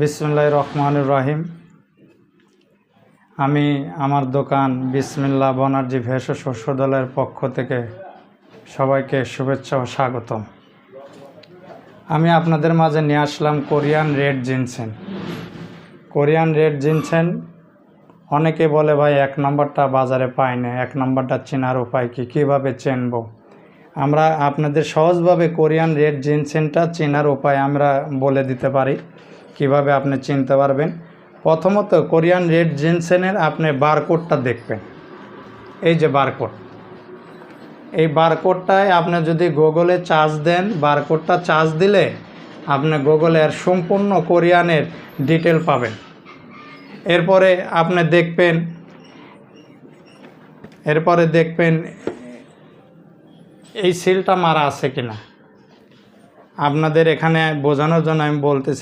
বিসমুল্লাহ রহমান রাহিম। আমি আমার দোকান বিসমিল্লা বনার্জি ভেষজ শস্য দলের পক্ষ থেকে সবাইকে শুভেচ্ছা ও স্বাগতম। আমি আপনাদের মাঝে নিয়ে আসলাম Korean red ginseng. Korean red ginseng অনেকে বলে, ভাই, এক নম্বরটা বাজারে পাই না, এক নম্বরটা চেনার উপায় কি? কীভাবে চিনব? আমরা আপনাদের সহজভাবে কোরিয়ান রেড জিনসেনটা চেনার উপায় আমরা বলে দিতে পারি। কীভাবে আপনি চিনতে পারবেন? প্রথমত কোরিয়ান রেড জিনসেনের আপনি বারকোডটা দেখবেন। এই যে বারকোড। এই বারকোডটায় আপনি যদি গুগলে চার্জ দেন, বারকোডটা চার্জ দিলে আপনি গুগলে আর সম্পূর্ণ কোরিয়ানের ডিটেল পাবেন। এরপরে আপনি দেখবেন, এরপরে দেখবেন এই সিলটা মারা আছে কিনা? আপনাদের এখানে বোঝানোর জন্য আমি বলতেছি।